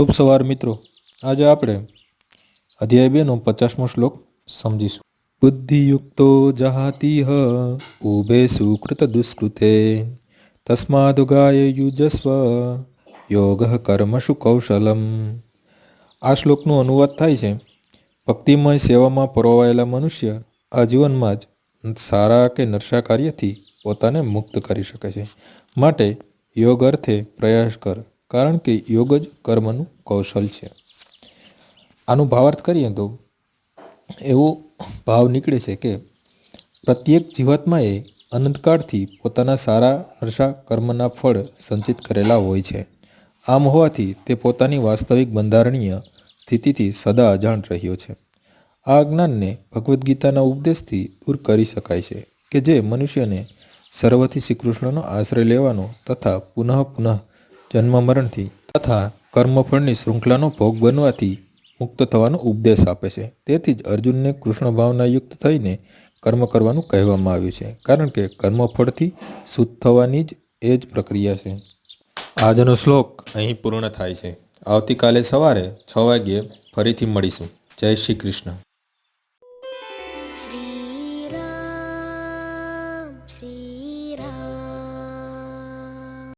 શુભ સવાર મિત્રો. આજે આપણે અધ્યાય બેનો પચાસમો શ્લોક સમજીશું. બુદ્ધિયુક્તો જહાતીહ ઉભે સુકૃત દુષ્કૃતે તસ્માદુગાય યુજસ્વ યોગ કર્મશુ કૌશલમ. આ શ્લોકનું અનુવાદ થાય છે. ભક્તિમય સેવામાં પરોવાયેલા મનુષ્ય આ જીવનમાં જ સારા કે નરસા કાર્યથી પોતાને મુક્ત કરી શકે છે. માટે યોગ અર્થે પ્રયાસ કર. કારણ કે યોગ જ કર્મનું કૌશલ છે. આનું ભાવાર્થ કરીએ તો એવો ભાવ નીકળે છે કે પ્રત્યેક જીવાત્માએ અનંતકાળથી પોતાના સારા હર્ષા કર્મના ફળ સંચિત કરેલા હોય છે. આમ હોવાથી તે પોતાની વાસ્તવિક બંધારણીય સ્થિતિથી સદા અજાણ રહ્યો છે. આ જ્ઞાનને ભગવદ્ ગીતાના ઉપદેશથી દૂર કરી શકાય છે કે જે મનુષ્યને સર્વથી શ્રી કૃષ્ણનો આશ્રય લેવાનો તથા પુનઃ પુનઃ જન્મ મરણથી તથા કર્મફળની શૃંખલાનો ભોગ બનવાથી મુક્ત થવાનો ઉપદેશ આપે છે. તેથી જ અર્જુનને કૃષ્ણ ભાવના યુક્ત થઈને કર્મ કરવાનું કહેવામાં આવ્યું છે. કારણ કે કર્મફળથી શુદ્ધ થવાની જ એ જ પ્રક્રિયા છે. આજનો શ્લોક અહીં પૂર્ણ થાય છે. આવતીકાલે સવારે છ વાગ્યે ફરીથી મળીશું. જય શ્રી કૃષ્ણ. શ્રી રામ શ્રી રામ.